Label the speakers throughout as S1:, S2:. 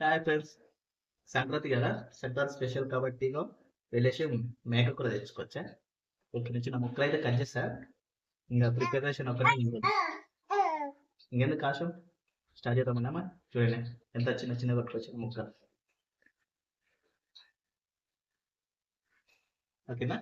S1: Hi friends Sankranti కదా? Sankranti special కాబట్టి వెళ్ళేసి మేక కూర తెచ్చుకోవచ్చా ఇక్కడ నుంచి నా ముక్కలు అయితే కట్ చేస్తా. ఇంకా ప్రిపరేషన్ ఒకటి ఇంకెందుకు కాశం స్టార్ట్ చేద్దామన్నామా చూడండి. ఎంత చిన్న చిన్న పట్టుకొచ్చిన ముక్క ఓకేనా?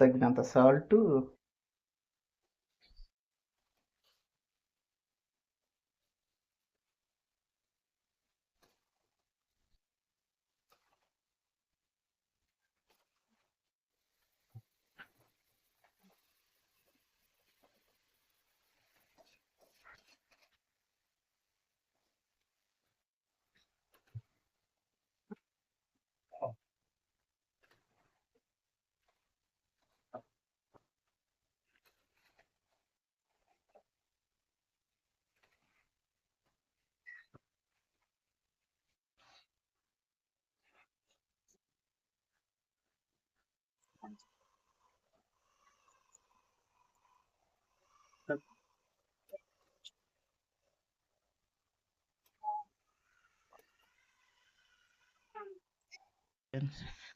S1: తగినంత సాల్ట్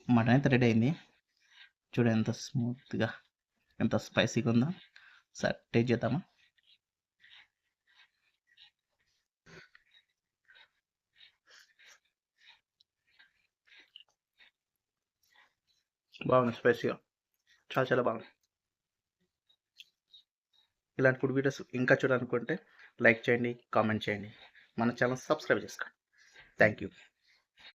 S1: మటన్ అయితే రెడీ అయింది. చూడ ఎంత స్మూత్గా ఎంత స్పైసీగా ఉందో. సరే టేస్ట్ చేద్దామా? బాగుంది స్పైసీగా చాలా చాలా బాగుంది. ఇలాంటి ఫుడ్ వీడియోస్ ఇంకా చూడాలనుకుంటే లైక్ చేయండి కామెంట్ చేయండి. మన ఛానల్ సబ్స్క్రైబ్ చేసుకోండి. Thank you